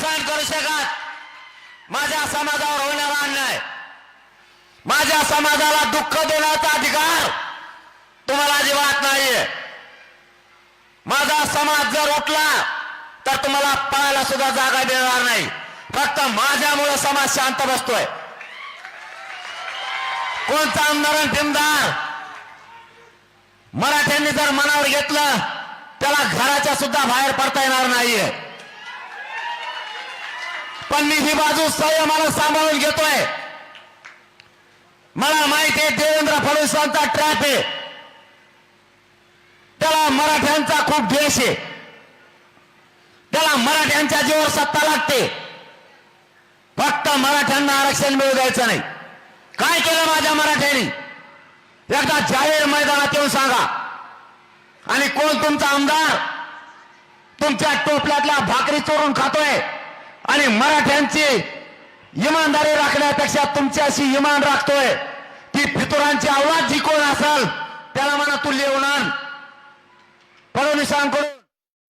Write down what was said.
सहन करू शकत. माझ्या समाजावर होणारा अन्याय. माझ्या समाजाला दुःख देण्याचा अधिकार तुम्हाला अजिबात नाहीये. माझा समाज जर उठला तर तुम्हाला पळायला सुद्धा जागा देणार नाही. फक्त माझ्यामुळे समाज शांत बसतोय. कोणता आमदार आणि मराठ्यांनी जर मनावर घेतलं त्याला घराच्या सुद्धा बाहेर पडता येणार नाहीये. पण मी ही बाजू मला सांभाळून घेतोय. मला माहिती आहे देवेंद्र फडणवीसांचा ट्रॅप आहे. त्याला मराठ्यांचा खूप द्वेष आहे. त्याला मराठ्यांच्या जीवर सत्ता लागते. फक्त मराठ्यांना आरक्षण मिळू द्यायचं नाही. काय केलं माझ्या मराठ्यांनी? एकदा जाहीर मैदानात येऊन सांगा. आणि कोण तुमचा आमदार? तुमच्या टोपल्यातल्या भाकरी चोरून खातोय. आणि मराठ्यांची इमानदारी राखण्यापेक्षा तुमच्याशी इमान राखतोय. ती फितुरांची आवाज जी कोण असाल त्याला म्हणा तू लिहून आण फडणवीसांकडून